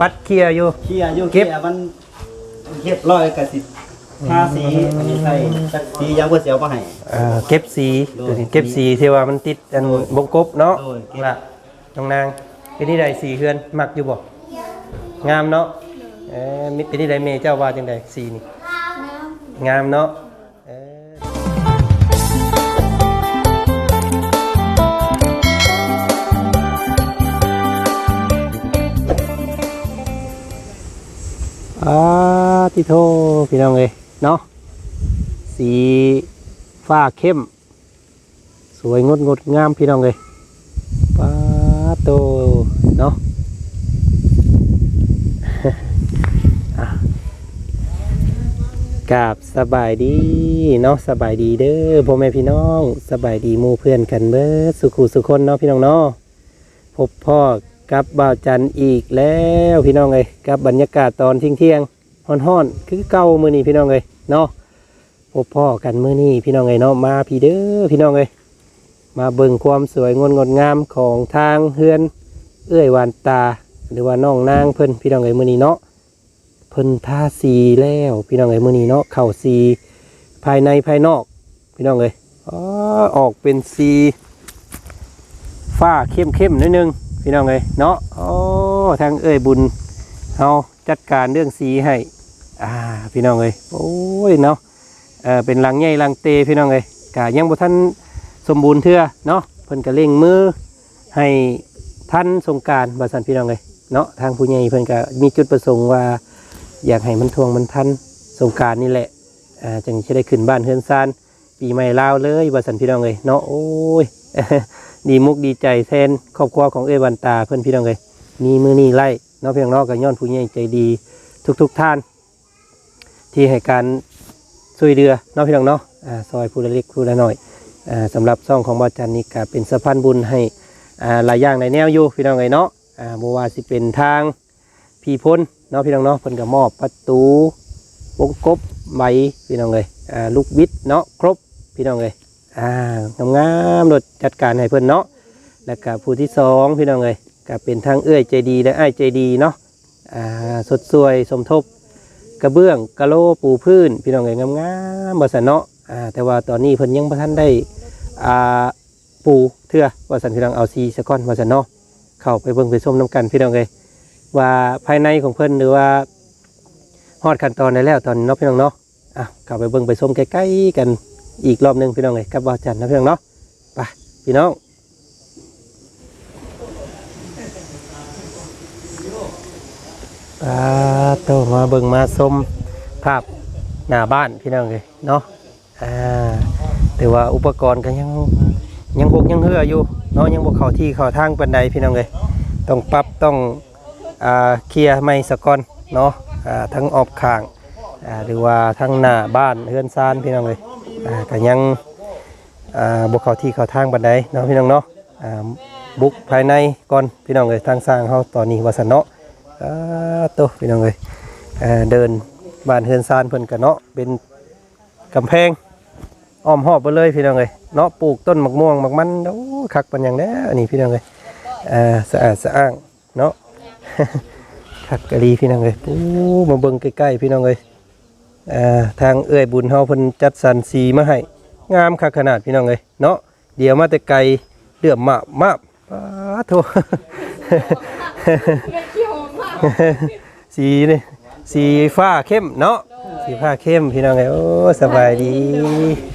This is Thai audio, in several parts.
ปัดเคลียร์อยู่ เคลียร์อยู่เก็บคลียร์มันเรียบร้อยก็สิทาสีอันนี้ใส่สักสียังบ่เสียวบ่ให้ เอ่อเก็บสีโดยตัวนี้เก็บสีที่ว่ามันติดอันบงกบเนาะโดยเก็บละน้องนางเป็นที่ใดสีเฮือนมักอยู่บ่งามเนาะเออมีเป็นที่ใดเมเจ้าว่าจังไดสีนี่งามเนาะ อ่าติโทพี่น้องเอ้ยเนาะสีฟ้าเข้ม สวยงดงดงามพี่น้องเลยป้าโตเนาะกราบสบายดีเนาะสบายดีเด้อพ่อแม่พี่น้อง สบายดีมู่เพื่อนกันเบิดสุขุสุคนเนาะพี่น้องเนาะพบพ่อ กับบ่าวจันอีกแล้วพี่น้องเลยกับบรรยากาศตอนเที่ยงเที่ยงๆฮ้อนๆคือเก่ามือนี้พี่น้องเลยเนาะพบพ่อกันมือนี้พี่น้องไงเนาะมาพี่เด้อพี่น้องเอ้ยมาเบิ่งความสวยงดงดงามของทางเฮือน เอื้อยวานตา หรือว่าน้องนางเพิ่นพี่น้องไงมื่อนี้เนาะเพิ่นทาสีแล้วพี่น้องไงมื่อนี้เนาะเข้าสีภายในภายนอก พี่น้องเอ้ยอ๋อออกเป็นสีฟ้าเข้มเข้มๆนิดนึง พี่น้องเอ้ยเนาะโอ๋อทางเอ้ยบุญเฮาจัดการเรื่องสีให้อ่าพี่น้องเอ้ยโอ้ยเนาะเอ่อเป็นลังใหญ่ลังเตพี่น้องเลยกะยังบ่ทันสมบูรณ์เทื่อเนาะเพิ่นก็เร่งมือให้ท่านสงการว่าซั่นพี่น้องเลยเนาะทางผู้ใหญ่เพิ่นก็มีจุดประสงค์ว่า อยากให้มันทวงมันทันสงการนี่แหละอ่าจึงจะได้ขึ้นบ้านเฮือนซานปีใหม่ลาวเลยว่าซั่นพี่น้องเลยเนาะโอ้ย ดีมุกดีใจแทนครอบครัวของเอวันตาเพิ่อนพี่น้องเลยมีมือนี่ไล่เนาะพี่น้องนาะก็ย้อนผู้ใหญ่ใจดีทุกๆท่าน ที่ให้การช่วยเรือเนาะพี่น้องเนาะอ่าซอยผู้ละเล็กผู้ละหน้อยอ่าสำหรับซ่องของบอจันนี่ก็เป็นสะพานบุญให้อ่าหลายอย่างในแนวอยู่พี่น้องไงเนาะอ่าบ่ว่าสิเป็นทางพี่พ้นเนาะพี่น้องเนาะเพิ่นก็มอบประตูวงกบใบพี่น้องเลยอ่าลูกบิดเนาะครบพี่น้องเลย อ่างามๆรถจัดการให้เพิ่อนเนาะแล้วก็ผู้ที่สองพี่น้องเลยก็เป็นทางเอื้อยใจดีและอ้ายใจดีเนาะอ่าสดสวยสมทบ กระเบื้องกระโลปูพื้น พี่น้องเอ๋ยงามๆบ่สันเนาะอ่าแต่ว่าตอนนี้เพิ่นยังบ่ทันได้อ่าปูเทื่อว่าสันพี่น้องเอาซีสะก้อนว่าสันเนาะเข้าไปเบิ่งไปชมน้ำกันพี่น้องเอ๋ยว่าภายในของเพิ่นหรือว่าฮอดขั้นตอนได้แล้วตอนนี้เนาะพี่น้องเนาะอะเข้าไปเบิ่งไปชมใกล้ๆกัน อีกรอบหนึงพี่น้องเอ๋ยกับบ่าวจันทร์นะพี่น้องเนาะไปพี่น้องอ่าโตมาเบิ่งมาชมภาพหน้าบ้านพี่น้องเลยเนาะอ่าแต่ว่าอุปกรณ์ก็ยังยังหกยังเหืออยู่เนาะยังบ่เขาที่เขาทางปานใดพี่น้องเลยต้องปรับต้องอ่าเคลียร์ไม้สะก่อนเนาะอ่าทั้งออบข้างอ่าหรือว่าทั้งหน้าบ้านเฮือนซานพี่น้องเลย อ่าก็ยังอ่าบ่เข้าที่เข้าทางปานใดเนาะพี่น้องเนาะอ่าบุกภายในก่อนพี่น้องเลยทางสร้างเฮาตอนนี้ว่าซั่นเนาะอ่าโตพี่น้องเลยเอ่อเดินบ้านเฮือนซานเพิ่นกันเนาะเป็นกำแพงอ้อมหอบไปเลยพี่น้องเลยเนาะปลูกต้นมะม่วงมะมันโอ้คักปันอย่างแนี้อันนี้พี่น้องเลยอ่อสะอาดสะอ้างเนาะคักกะลีพี่น้องเลยปูมาเบิ่งใกล้ๆพี่น้องเลย ทางเอื้อยบุญเฮาเพิ่นจัดสรรสีมาให้งามคักขนาดพี่น้องเลยเนาะเดี๋ยวมาแต่ไกลเดือมมามาบป้าโทสีนี่สีฟ้าเข้มเนาะสีฟ้าเข้มพี่น้องไงโอ้สบายดี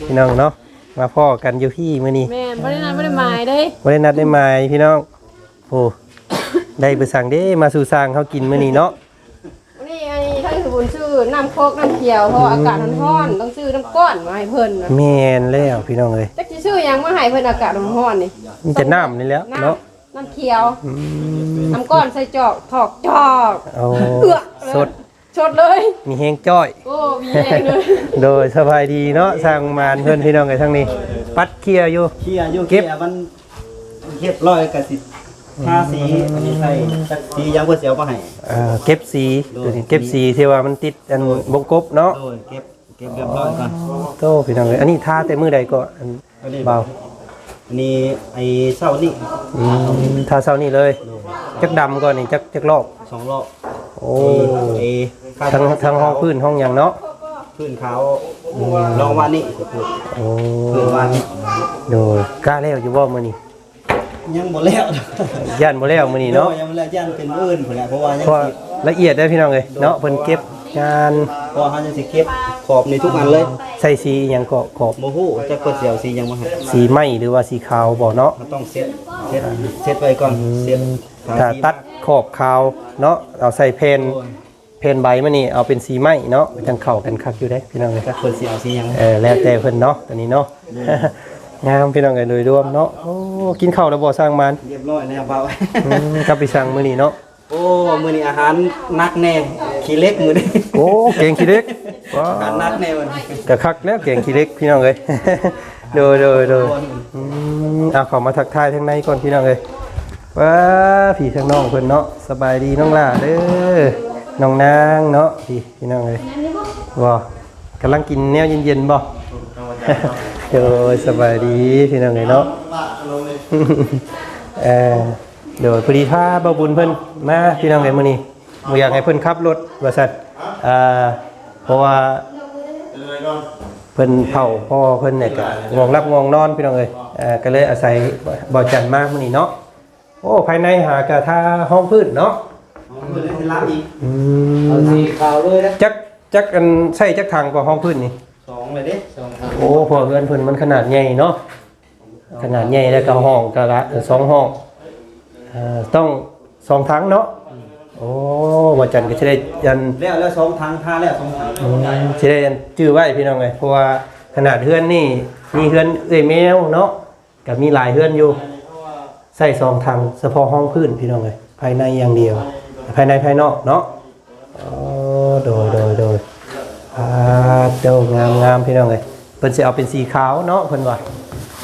พี่น้องเนาะมาพ่อกันอยู่ที่มื้อนี้แม่นบ่ได้นัดบ่ได้หมายเด้บ่ได้นัดได้หมายพี่น้องโอ้ได้ไปสั่งเด้มาสู่สร้างเขากินมื้อนี้เนาะ วันนี้ไอ้ท่านสมบูรณ์ชื่อ น้ำโคกน้ำเขียวเพราะว่าอากาศมันร้อนต้องซื้อน้ำก้อนมาให้เพิ่นนะแม่นแล้วพี่น้องเอ้ยจักสิซื้อหยังมาให้เพิ่นอากาศมันร้อนนี่มันจะน้ำนี่แหล้วน้เนาะำน้ำเขียวอืมน้ำก้อนใส่จอกถอกจอกเอาเอื้อสดชดเลย มีแห้งจ้อย โอ้มีแรงเลยโดยสบายดีเนาะสร้างมานเพื่อนพี่น้องไงทั้งนี้ ปัดเคลียร์อยู่ เคลียร์อยู่เก็เก็บบมันเรียบร้อยก็สิ ทาสีอันนี้ใส่สักสียังบ่เสียวบ่ให้ เอ่อเก็บสีโดยตัวนี้เก็บสีที่ว่ามันติดอันบงกบเนาะโดยเก็บเก็บเรียบร้อยก่อน โตพี่น้องเลยอันนี้ทาแต่มือใดก็อันอันนี้ เบาอันนี้ไอ้เช้านี่อืมทาเช้านี่เลยโดยเช้าจักดำก่อนนี่จักจักรอบ สองรอบโอ้เอทั้งทั้งห้องพื้นห้องหยังเนาะพื้นขาวลองว่านี่จะพูดโอ้พื้นว่านี่โดยกล้าแล้วอยู่บ่มื้อนี้ ยังบ่แล้วย่านบ่แล้วมื้อนี้เนาะยังบ่แล้วย่านเป็นอื่นพุ่นแหละเพราะว่ายังเพราะสิละเอียดได้อพี่น้องเอ้ยเนาะเพิ่นเก็บงานเพราะว่าเขาจะสิเก็บขอบในทุกอันเลยใส่สีหยังก็ขอบโมฮู้จะเปิดเสียวสียังมาให้สีไหม้หรือว่าสีขาวบ่เนาะ มันต้องเซ็ตเซ็ตเซ็ตไว้ก่อนเซ็ตถ้าตัดขอบขาวเนาะเอาใส่เพนเพนใบมานี่เอาเป็นสีไหม้เนาะจังเข้ากันคักอยู่ได้อพี่น้องเอ้ยจะเปิดเสียวสียัง เออแล้วแต่เพิ่นเนาะตอนนี้เนาะ งามพี่น้องเอ้ยโดยรวมเนาะโอ้ กินข้าวแล้วบ่สร้างมันเรียบร้อยแล้วเบาอืมกลับไปสั่งมื้อนี้เนาะ โอ้มื้อนี้อาหารนักแน่ขี้เล็กมื้อนี้โอ้เก่งขี้เล็กว้าอาหารนักแน่มื้อนี้กะคักแล้วเก่งขี้เล็กพี่น้องเอ้ย โดยโดยโดยอืมเอาเข้ามาทักทายทางในก่อนพี่น้องเอ้ยว้าพี่ทางน้องเพิ่นเนาะสบายดีน้องล่าเด้อน้องนางเนาะพี่พี่น้องเอ้ยว้ากำลังกินแนวเย็นๆบ่ โดยสบายดีพี่น้องเอ้ยเนาะ เออเดี๋ยวพอดีถ้าเบาบุญเพิ่นมาพี่น้องเอ้ยมื้อนี้บ่อยากให้เพิ่นขับรถว่าซั่นอ่าเพราะว่าเพิ่นเผาพ่อเพิ่นเนี่ยก็ง่วงรับง่วงนอนพี่น้องเอ้ยเอ่อก็เลยอาศัยบ่จันมามื้อนี้เนาะโอ้ภายในหากะท่าห้องพื้นเนาะมื้อนี้สิรับอีกอืเอามสีขาวเลยนะจักจักอันใช้จักทางกว่าห้องพื้นนี่สองเลยเด้สองทางโอ้พอเพื่อนเพิ่นมันขนาดใหญ่เนาะ ขนาดใหญ่แล้วก็ห้องก็ละเออสองห้องเอ่อต้องสองทั้งเนาะโอ้ว่าจันก็จะได้ยันแล้วแล้วสองทางทาแล้วสองทางอืมจะได้ยันจื้อไว้พี่น้องเลยเพราะว่าขนาดเฮือนนี่มีเฮือนเอ้ยแมวเนาะกับมีหลายเฮือนอยู่ใส่สองทางเฉพาะห้องพื้นพี่น้องเลยภายในอย่างเดียว ภายในภายนอกเนาะโอ้โดยโดยโดยอ่าเจ้างามงามพี่น้องเลยเพิ่นสิเอาเป็นสีขาวเนาะเพิ่นว่า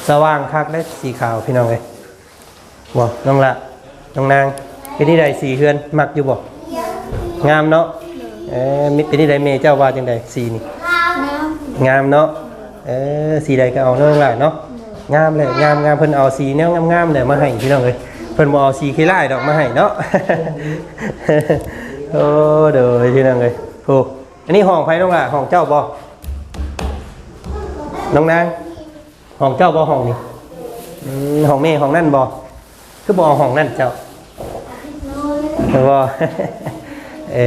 สว่างคักได้สีขาวพี่น้องเอ้ยบ่น้องละน้องนางเป็นที่ใดสีเฮือนมักอยู่บ่งามเนาะเออมีเป็นที่ใดเมเจ้าว่าจังใดสีนี่งามเนาะเออสีใดก็เอาเนาะน้องละเนาะงามเลยงามงามเพิ่นเอาสีแนวงามๆเลยมาให้พี่น้องเอ้ยเพิ่นบ่เอาสีขี้ร้ายดอกมาให้เนาะโอ้เด้อพี่น้องเอ้ยโอ้อันนี้ห้องไผน้องละห้องเจ้าบ่น้องนาง ห้องเจ้าบ่ห้องนี่อืมห้องแม่ห้องนั่นบ่คือบ่เอาห้องนั่นเจ้าเออบ่เอ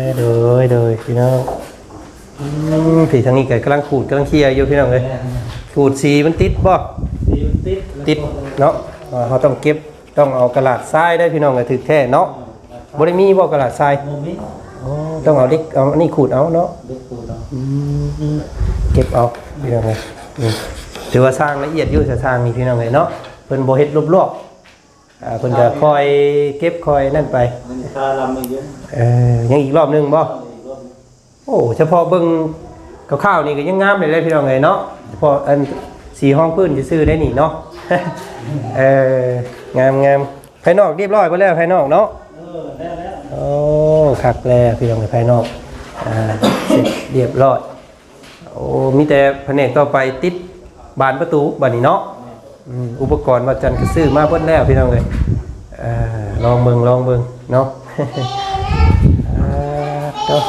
อโดยโดยพี่น้องอืมพี่ทางนี้ก็กำลังขูดกำลังเคลียร์อยู่พี่น้องเอ้ยขูดสีมันติดบ่สีมันติดติดเนาะอ่าเขาต้องเก็บต้องเอากระดาษทรายได้พี่น้องก็ถือแท้เนาะบ่ได้มีบ่กระดาษทรายมุมนี้อ๋อต้องเอาเล็กเอาอันนี้ขูดเอาเนาะดูปูเนาะอืมเก็บเอาพี่น้องเลยอืม ถือว่าสร้างละเอียดอยู่จะสร้างนี่พี่น้องเลยเนาะเพิ่นบ่เฮ็ดรอบๆอ่าเพิ่นก็คอยเก็บคอยนั่นไปมันคาลำมาเยอะเอ่อยังอีกรอบหนึงบ่โอ้เฉพาะเบิ่งข้าวๆนี่ก็ยังงามเลยเลยพี่น้องเลยเนาะเฉพาะอันสีห้องพื้นซื่อๆได้นี่เนาะ เอองามงามภายนอกเรียบร้อยไปแล้วภายนอกเนาะเออแล้วแล้วโอ้คักแล้วพี่น้องในภายนอกอ่าเสร็จเรียบร้อยโอ้มีแต่แผนกต่อไปติด บานประตูบานนี้เนาะอืมอุปกรณ์ว่าจันทร์ก็ซื้อมาเพิ่นแล้วพี่น้องเลยอ่าลองเบิ่งลองเบิ่งเนาะอ่าเนาะ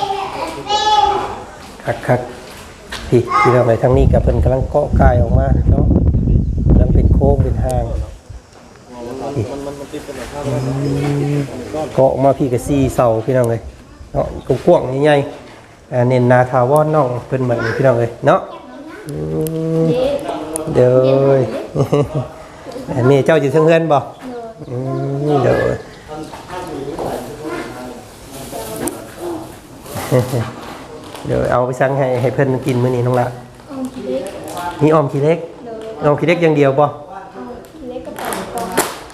คักคักพี่พี่น้องเลยทางนี้กับเพิ่นกำลังเกาะกายออกมาเนาะกำลังเป็นโค้งเป็นทางพี่เกาะมาพี่กับซีเสาพี่น้องเลยเนาะกว้างๆใหญ่ๆอ่าเน้นนาทาวอนน้องเพิ่นเหมือนพี่น้องเลยเนาะ อืมเดี๋ยวอันนี้เจ้าอยู่เทิงเฮือนบ่อืมเดี๋ยวเดี๋ยวเอาไปสั่งให้ให้เพิ่นกินมื้อนี้น้องละอมเล็กมีออมขี้เล็กเลยออมขี้เล็กอย่างเดียวบ่เล็กกระป๋องกอง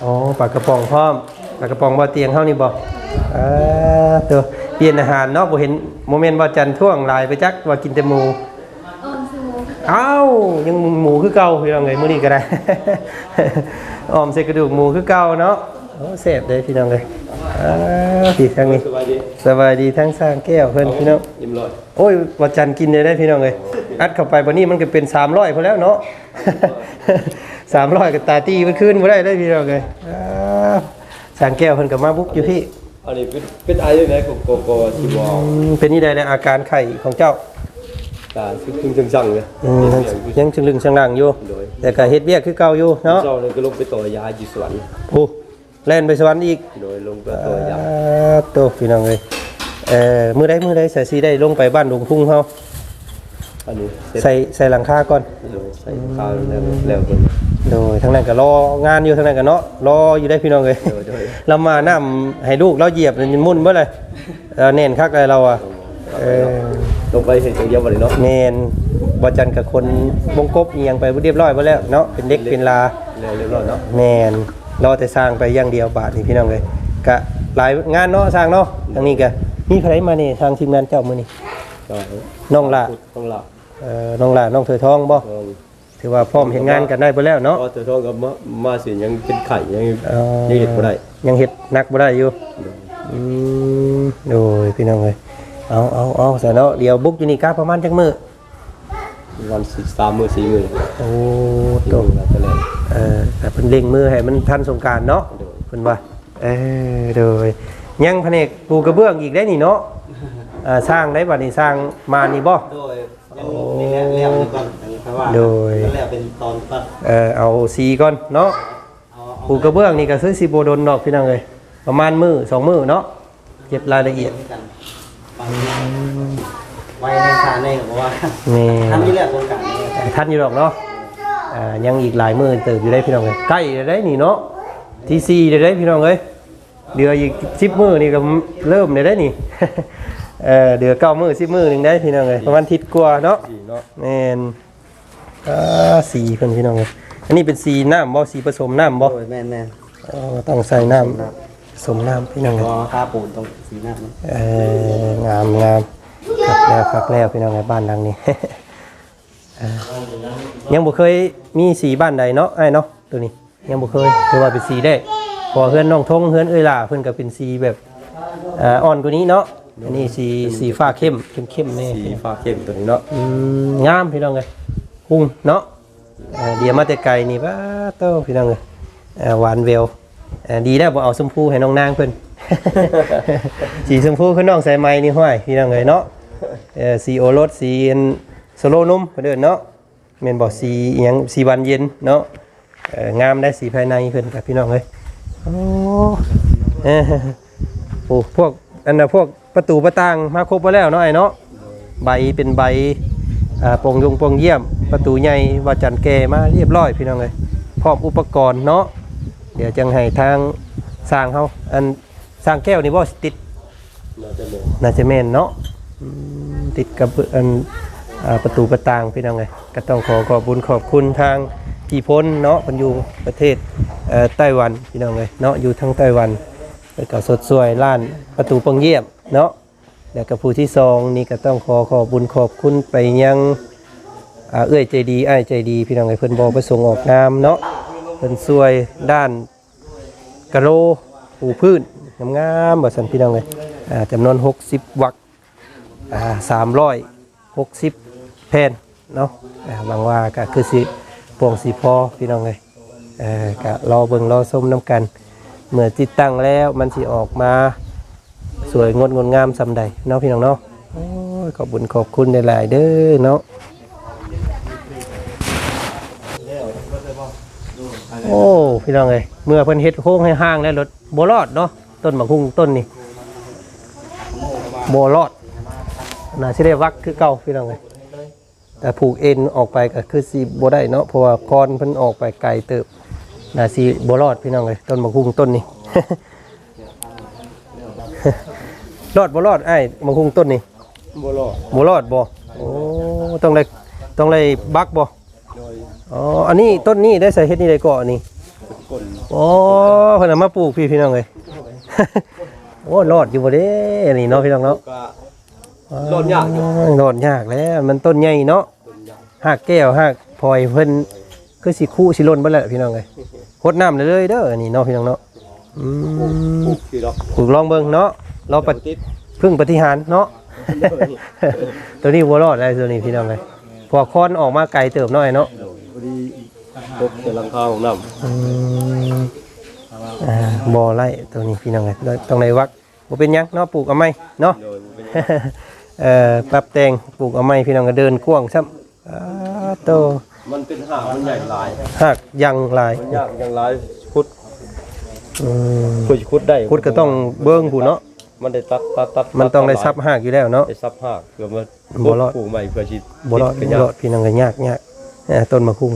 อ๋อปลากระป๋องพร้อมปลากระป๋องบ่เตียงเฮานี่บ่อ่าตัวเปลี่ยนอาหารเนาะบ่เห็นโมเมนต์ว่าจันทร์ท่วงหลายไปจักว่ากินแต่หมูอมสมู อ้าวยังหมูคือเก่าพี่น้องเอ้ยมื้อนี้ก็ได้อ้อมใส่กระดูกหมูคือเก่าเนาะโอ้แซ่บเด้พี่น้องเอ้ยอ่าพี่ทางนี้ สบายดีสบายดีทั้งสร้างแก้วเพิ่นพี่น้อง ยิ้มลอยโอ้ยว่าจันทร์กินได้ได้พี่น้องเอ้ยอัดเข้าไปบัดนี้มันก็เป็น300พอแล้วเนาะ 300ก็ตาตี้มันขึ้นบ่ได้ได้พี่น้องเอ้ยอ้าวสางแก้วเพิ่นก็มาบุกอยู่พี่อันนี้เป็นเป็นอายุไหนของโกโก้ที่บอกอืมเป็นนี่ได้ในอาการไข้ของเจ้า ตาซึ่งซึ่งจังจังเลยอืมยังชึงลึงชึงลังอยู่ โดยแต่ก็เฮ็ดเวียกคือเก่าอยู่เนาะเจ้าเลยก็ลงไปต่อยาอยู่สวนโอ้แล่นไปสวรรค์อีกโดยลงไปต่อยาอ่าโตพี่น้องเอ้ยเอ่อมื้อใดมื้อใดใส่สีได้ลงไปบ้านดงพุ่งเฮาอันนี้เสร็จใส่ใส่หลังคาก่อน โดยใส่ข้าวแล้วแล้วกันโดยทางนั้นก็รองานอยู่ทางนั้นก็เนาะรออยู่ได้พี่น้องเอ้ยโดยโดยเรามาน้ำให้ลูกเราเหยียบมันมุ่นเบ่เลยเออเน่นคักเลยเราอะ เออลงไปเห็นอย่างเดียวบ่ได้เนาะเน่นบ่จันกับคนบงกบเอียงไปเรียบร้อยบ่แล้วเนาะเป็นเด็กเป็นลาแล้วเรียบร้อยเนาะแม่นรอแต่สร้างไปอย่างเดียวบาทนี่พี่น้องเลยกะหลายงานเนาะสร้างเนาะทางนี้ก็มีใครมานี่ทางทีมงานเจ้ามื้อนี้ก็น้องละต้องหลับเอ่อน้องละน้องเถยทองบ่ถือว่าพร้อมเห็นงานกันได้บ่แล้วเนาะก็จะต้องกับมามาสิยังเป็นไข่ยังเอ่อยังเห็ดบ่ได้ยังเฮ็ดหนักบ่ได้อยู่อืมโดยพี่น้องเลย เอาเอาเอาซะเนาะเดี๋ยวบุกอยู่นี่กะประมาณจักมื้อวันสิสามมือสี่มือโอ้ที่โตลงแล้วก็แล้วเออแต่เพิ่นเล็งมือให้มันทันสงกรารเนาะเพิ่นว่าเออโดยยังแผนกปูกระเบื้องอีกได้นี่เนาะอ่าสร้างได้บัดนี้สร้างมานี่บ่โดยยังมีแล้วแล้วอยู่ก่อนอันนี้เพราะว่าโดยแล้วเป็นตอนตัดเออเอาสีก่อนเนาะเอาเอาปูกระเบื้องนี่ก็ซื้อสิบ่โดนดอกพี่น้องเอ้ยประมาณมื้อสองมื้อเนาะเก็บรายละเอียดกันบางที ไว้ในชาในเพราะว่านี่ทำนี่แหละโครงการนี้ทันอยู่ดอกเนาะอ่ายังอีกหลายมื้อเติบอยู่ได้พี่น้องเอ้ยใกล้ได้นี่เนาะที่สี่ได้ได้พี่น้องเอ้ยเดืออีก10มื้อนี่ก็เริ่มได้ได้นี่ เออเดือเก้ามื้อ10มื้อหนึงได้พี่น้องเอ้ยประมาณอาทิศกว่าเนาะสี่เนาะแม่นอ่าสีเพิ่นพี่น้องเอ้ยอันนี้เป็นสีน้ำบ่สีผสมน้ำบ่โดยแม่นแม่นอ๋อต้องใส่น้ำผ สมน้ำพี่น้องพเอ้อยค่าปูนตรงสีหน้ามันเอองามงามคักแล้วคักแล้วพี่น้องเอ้ยบ้านหลังนี้เอ่อยังบ่เคยมีสีบ้านใดเนาะไอ้ายเนาะตัวนี้ ยังบ่เคยถือว่าเป็นสีได้เพอเฮือนน้องทงเฮือนเอ้ยล่าเพิ่นก็เป็นสีแบบอ่าอ่อนกว่านี้เนาะอันนี้สีสีฟ้าเข้มเข้มๆแน่สีฟ้าเข้มตัวนี้เนาะอืมงามพี่น้องเลยคุ้งเนาะเอ่อเดี๋ยวมาแต่ไกลนี่ป้าเต้าพี่น้องเลยเอ่อหวานเวลเอ่อดีแล้วบ่เอาชมพูให้น้องนางเพิ่น สีชมพูคือน้องใส่ไม้นี่ห้อยพี่น้องเลยเนาะเอ่อสีโอรสสีอันโซโลนุ่มเพิ่นเด้อเนาะแม่นบ่สีอิหยังสีบานเย็นเนาะเอ่องามได้สีภายในเพิ่นกับพี่น้องเลยโอ้เอ้อโอ้พวกอันน่ะพวกประตูประต่างมาครบบ่แล้วเนาะไอ้เนาะใบเป็นใบอ่าโปร่งยงโปร่งเยี่ยม ประตูใหญ่ว่าจันแกมาเรียบร้อยพี่น้องเลยพร้อมอุปกรณ์เนาะ เดี๋ยวจังให้ทางสร้างเขาอันสร้างแก้วนี่บ่ติดน่าจะเหมาะน่าจะแม่นเนาะติดกับอันอประตูประตางพี่น้องเลยก็ต้องขอขอบบุญขอบคุณทางพี่พ้นเนาะมันอยู่ประเทศไต้หวันพี่น้องเลยเนาะอยู่ทางไต้หวันแล้วก็สดสวยล้านประตูปร่งเยี่ยมเนาะแล้วก็ผู้ที่สองนี่ก็ต้องขอขอบบุญขอบคุณไปยังเอื้อยใจดีอ้ายใจดี พี่น้องไอ้เพิ่อนบอกประสงค์ออกนามเนาะ เพิ่นช่วยด้านกะโลปูพื้นงามๆบ่ซั่นพี่น้องเอ้ยจำนวน 60 วักอ่า360แผ่นเนาะอ่างว่าก็คือสิปร่งสิพอพี่น้องเอ้ยเก็รอเบิ่งรอชมนํกัน เมื่อติดตั้งแล้วมันสิออกมาสวยงดงดงามสำใดเนาะพี่น้องเนาะขอบบุญขอบคุณหลายๆเด้อเนาะ โอ้พี่น้องเอ้ยเมื่อเพิ่นเฮ็ดโค้งให้ห้างแล้วรถบ่รอดเนาะต้นมะฮุ่งต้นนี่บ่รอดน่าสิได้วักคือเก่าพี่น้องเอ้ยแต่ผูกเอ็นออกไปก็คือสิบ่ได้เนาะเพราะว่าคอนเพิ่นออกไปไกลเติบน่าสิบ่รอดพี่น้องเอ้ยต้นมะฮุ่งต้นนี้รอดบ่รอดไอ้ายมังคุงต้นนี่บ่รอดบ่รอดบ่โอ้ต้องได้ต้องได้บักบ่โดย อ๋อ อันนี้ต้นนี้ได้ใส่เฮ็ดนี่ได้ก่อนี่กลโอ้เพิ่นเอามาปลูกพี่พี่น้องเอ้ยโอ้รอดอยู่บ่เด้อันนี้เนาะพี่น้องเนาะ ก็รอดยากอยู่รอดยากแล้วมันต้นใหญ่เนาะต้นยางหากแก้วหากพลอยเพิ่นคือสิคู่สิล้นเบิดแล้วพี่น้องเอ้ยรดน้ำเลยๆเด้ออันนี้เนาะพี่น้องเนาะอืมปลูกที่ดอกปลูกลองเบิ่งเนาะเราปติดพึ่งปฏิหารย์เนาะ ตัวนี้วัวรอดได้ตัวนี้พี่น้องเลยพอคอนออกมาไกลเติบหน่อยเนาะพ อดีตกแต่หลังคาของน้ำอืมอ่าบ่ไล่ตัวนี้พี่น้องเอ้ยตรงไหนวักบ่เป็นหยังเนาะปลูกเอาไหมเนาะโดยบ่เป็นเอ่อปรับแต่งปลูกเอาไหมพี่น้องก็เดินกว้างซ้ำอ่าโตมันเป็นหางมันใหญ่หลายหักยังหลายมันยากอย่างหลายขุดอืมขุดขุดได้พุดก็ต้องเบิ่งผู้เนาะมันได้ตัดตัดตัดมันต้องได้ซับหักอยู่แล้วเนาะ ได้ซับหากเพื่อมาบ่รอด ปลูกใหม่เพื่อสิบ่รอดติบ่กันยารอดพี่น้องก็ยากยากเอ่อต้นมะคุง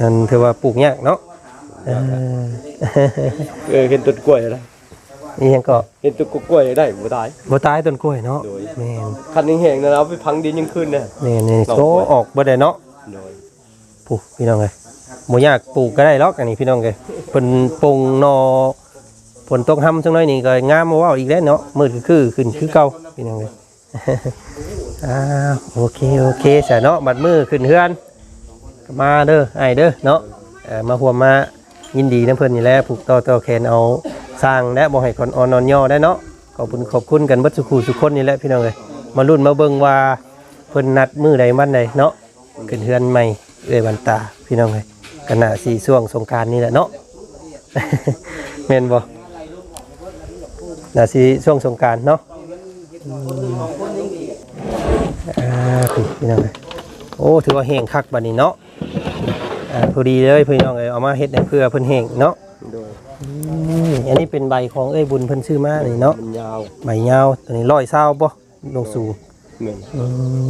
อันถือว่าปลูกยากเนาะเออเออเห็นต้นกล้วยแล้วนี่ยังก็เห็นต้นกล้วยได้บ่ตายบ่ตายต้นกล้วยเนาะโดยแม่นคันแห้งๆนะเอาไปพังดินยังขึ้นนะแม่นนี่เราโซออกบ่ได้เนาะโดยปลูกพี่น้องเอ้ยบ่ยากปลูกก็ได้หรอกอันนี้พี่น้องเอ้ยเพิ่นปลงหนอฝนตกห่ำจังน้อยนี่ก็งามบ่เว้าอีกแล้วเนาะมืดก็คือขึ้นคือเก่าพี่น้องเอ้ยอ้าวโอเคโอเคซะเนาะบัดมือขึ้นเฮือนก็ มาเด้อไอเด้อเนาะมาร่วมมายินดีนํเพิ่นนี่แหละผูกต่อต่อแขนเอาสร้างและบ่ให้คนอ่อนนอนย่อได้เนาะขอบคุณขอบคุณกันบิดสุขุสุคนนี่แหละพี่น้องเอ้ยมาลุ้นมาเบิ่งว่าเพิ่นนัดมือใดวันใดเนาะขึ้นเฮือนใหม่เอ้ยวันตาพี่น้องเลยกันหนาสีช่วงสงการนี่แหละเนาะเมนบ่หนาสีช่วงสงการเนาะอ่าพี่พี่น้องเลยโอ้ถือว่าแห้งคักบัดนี้เนาะ อ่าพอดีเลยพี่น้องเลยเอามาเฮ็ดให้เพื่อเพิ่นแห้งเนาะโดยอืมอันนี้เป็นใบของเอ้ยบุญเพิ่นซื้อมานี่เนาะมันยาวใบยาวตัวนี้ร้อยเศร้าบ่ลงสู่เหมือน อื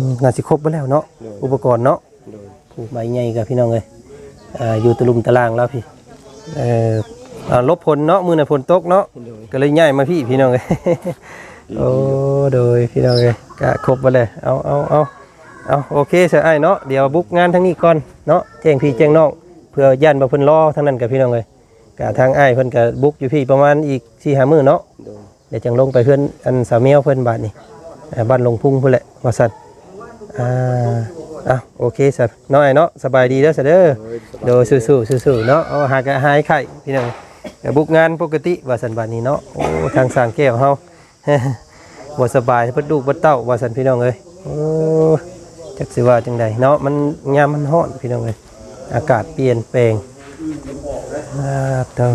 มน่าสิครบไปแล้วเนาะโดย อุปกรณ์เนาะ โดยผูกใบใหญ่กับพี่น้องเลยอ่าอยู่ตะลุมตะลางแล้วพี่ เอ่ออ่าลบผลเนาะมือน่ะฝนตกเนาะ โดยก็เลยย้ายมาพี่พี่น้องเลย โอ้ โดยพี่น้องเลยก็ครบไปเลย เอาเอาเอา เอาโอเคเสียไอ้เนาะเดี๋ยวบุกงานทั้งนี้ก่อนเนาะแจ้งพี่แจ้งน้องเพื่อย่านมาเพิ่นรอทั้งนั้นกับพี่น้องเลยกะทางไอ้เพิ่นก็บุ๊กอยู่พี่ประมาณอีกสี่ห้ามื้อเนาะเดี๋ยวจังลงไปเพื่อนอันสาวเมียวเพื่อนบ้านนี่บ้านลงพุ่งเพื่อนแหละว่าสัตว์อ่าอะโอเคสัตว์น้อยเนาะสบายดีเด้อสัตว์เด้อโดยสู้ๆสู้ๆเนาะเอาหากะหายไข่พี่น้องบุกงานปกติว่าสันบ้านนี้เนาะโอ้ทางสางแก้วเฮาบ่สบายเพิ่นลูกเพิ่นเต้าว่าสันพี่น้องเอ้ยโอ้ จักสิว่าจังใดเนาะมันยามมันร้อนพี่น้องเอ้ยอากาศเปลี่ยนแปลงอ่าเต้า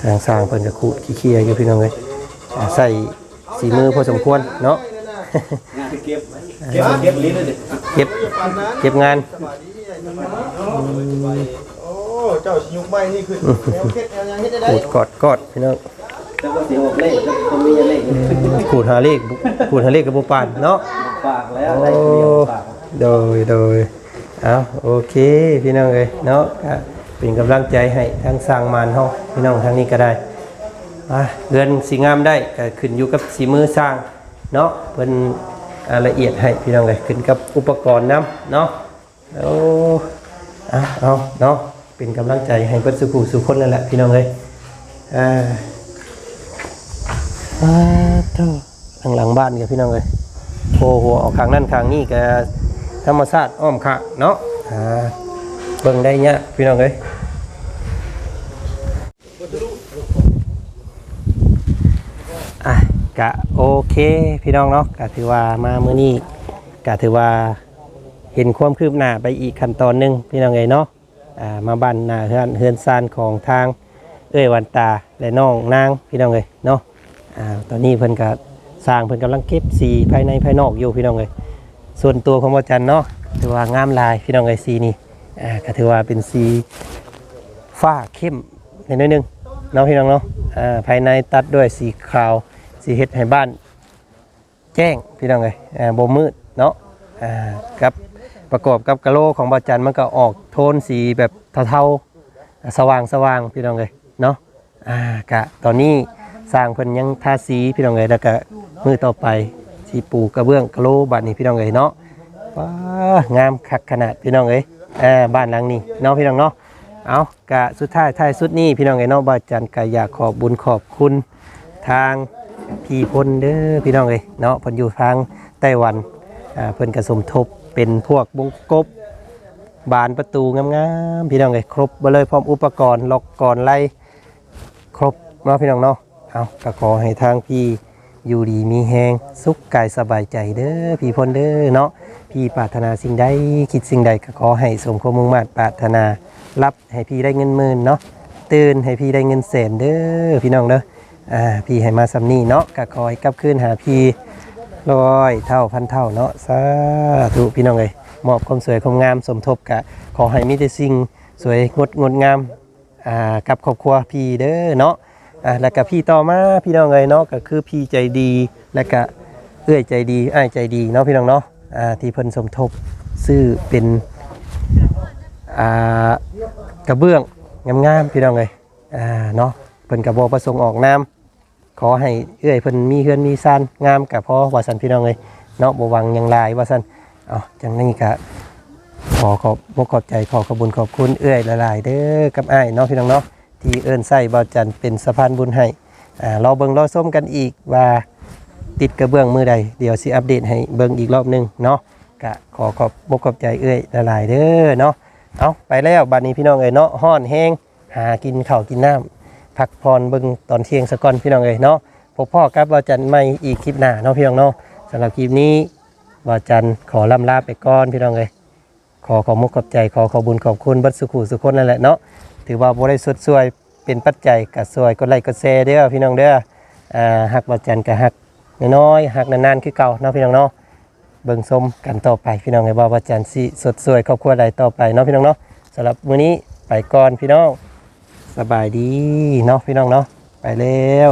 ทางสร้างเพิ่นจะขูดขี้เคียอยู่พี่น้องเลยอ่าใส่สีมือพอสมควรเนาะเก็บเก็บเก็บลิ้นเลยดิเก็บเก็บงานโอ้เจ้าชิยุกไม้นี่คือแนวเฮ็ดแนวยังเฮ็ดได้ขูดกอดกอดพี่น้อง แล้วก็สิหกเลขแล้วก็มีเลขขูดหาเลขบุขูดหาเลขกับบุปานเนาะฝากแล้วโอ้ได้เดียวฝากโดยโดยเอาโอเคพี่น้องเลยเนาะก็เป็นกำลังใจให้ทั้งสร้างมานเฮาพี่น้องทางนี้ก็ได้อะเรือนสีงามได้ก็ขึ้นอยู่กับสีมือสร้างเนาะเพิ่นอ่าละเอียดให้พี่น้องเลยขึ้นกับอุปกรณ์นํเนาะโอ้เอาเอาเนาะเป็นกำลังใจให้เพื่อนสุขุสุขคนนั่นแหละพี่น้องเอ้ยอ่า อ่าเท่าทางหลังบ้านกับพี่น้องเอ้ยโผล่หัวออกข้างนั่นข้างนี่กับธรรมชาติอ้อมขะเนาะอ่าเบิ่งได้เนี่ยพี่น้องเอ้ยอะกะโอเคพี่น้องเนาะกะถือว่ามามื้อนี้กะถือว่าเห็นความคืบหน้าไปอีกขั้นตอนหนึ่งพี่น้องเอ๋ยเนาะอ่ามาบ้านนาเฮือนเฮือนซานของทางเอ้ยวันตาและน้องนางพี่น้องเอ๋ยเนาะ อ่าตอนนี้เพิ่นก็สร้างเพิ่นกำลังเก็บสีภายในภายนอกอยู่พี่น้องเอ๋ยส่วนตัวของพ่อจันเนาะถือว่างามลายพี่น้องเอ๋ยสีนี่อ่าก็ถือว่าเป็นสีฟ้าเข้มนน้อยหนึงเนาะพี่น้องเนาะอ่าภายในตัดด้วยสีขาวสีเฮ็ดให้บ้าน แจ้งพี่น้องเอ๋ยอ่าบ่มืดเนาะอ่ากับประกอบกับกะโหลของบาจันมันก็ออกโทนสีแบบเทาๆสว่างสว่างๆพี่น้องเลยเนาะอ่ากะตอนนี้ สร้างเพิ่นยังทาสีพี่น้องเลยแล้วก็มือต่อไปสีปูกระเบื้องกระโลบ้านนี้พี่น้องเลยเนาะว้างามคักขนาดพี่น้องเลยเออบ้านหลังนี้เนาะพี่น้องเนาะเอากะสุดท้ายท้ายสุดนี้พี่น้องเลยเนาะบาจันก็อยากขอบบุญขอบคุณทางพี่พลเด้อพี่น้องเลยเนาะเพิ่นอยู่ทางไต้หวันอ่าเพิ่นก็สมทบเป็นพวกบงกบบานประตูงามๆพี่น้องเอ้ยครบเบ่เลยพร้อมอุปกรณ์ล็อกกรไล่ครบเนาะพี่น้องเนาะ เอาก็ขอให้ทางพี่อยู่ดีมีแฮงสุขกายสบายใจเด้อพี่พลเด้อเนาะพี่ปรารถนาสิ่งใดคิดสิ่งใดก็ขอให้สมความมุ่งมั่นปรารถนารับให้พี่ได้เงินหมื่นเนาะตื่นให้พี่ได้เงินแสนเด้อพี่น้องเด้ออ่าพี่ให้มาสำนีเนาะก็ขอให้กลับคืนหาพี่ร้อยเท่าพันเท่าเนาะสาธุพี่น้องเอ้ยมอบความสวยความงามสมทบกะขอให้มีแต่สิ่งสวยงดงดงามอ่ากับครอบครัวพี่เด้อเนาะ อ่าแล้วก็พี่ต่อมาพี่น้องเอ้ยเนาะก็คือพี่ใจดีแล้วก็เอื้อยใจดีอ้ายใจดีเนาะพี่น้องเนาะอ่าที่เพิ่นสมทบซื้อเป็นอ่ากระเบื้องงามๆพี่น้องเลยอ่าเนาะเพิ่นกระบอกประสงค์ออกน้ำขอให้เอื้อยเพิ่นมีเฮือนมีซ่านงามกับพ่อว่าสันพี่น้องเลยเนาะบ่วังยังลายว่าสันเอาจังนี้ก็ขอขอบอกขอบใจขอขอบุญขอบคุณเอื้อยหลายเด้อกับอ้ายเนาะพี่น้องเนาะ ที่เอิ้นใส่บ่าจันเป็นสะพานบุญให้อ่ารอเบิ่งรอส้มกันอีกว่าติดกระเบื้องมือใด เดี๋ยวสิอัปเดตให้เบิงอีกรอบหนึงเนาะกะขอขอบอกขอบใจเอ้ยหลายเด้อเนาะเอาไปแล้วบัดนี้พี่น้องเอ้ยเนาะฮ้อนแห้งหากินข้าวกินน้ำพักผ่อนเบิงตอนเที่ยงสะก่อนพี่น้องเอ้ยเนาะพบพ่อกับวาจันทร์ใหม่อีกคลิปหน้าเนาะพี่น้องเนาะสำหรับคลิปนี้วาจันขอลำลาไปก่อนพี่น้องเอ้ยขอขอมุกขอบใจขอขอบุญขอบคุณบัดสุขุสุขคนนั่นแหละเนาะ ถือว่าบ่ได้สุดสวยเป็นปัจจัยกับสวยกดไลค์กดแชร์เด้อพี่น้องเด้ออ่าฮักวาจันกับหักน้อยๆหักนานๆคือเก่าเนาะพี่น้องเนาะเบิ่งชมกันต่อไปพี่น้องไอ้บ่าวว่าจันสิสดสวยครอบครัวใดต่อไปเนาะพี่น้องเนาะสำหรับมื้อนี้ไปก่อนพี่น้องสบายดีเนาะพี่น้องเนาะไปแล้ว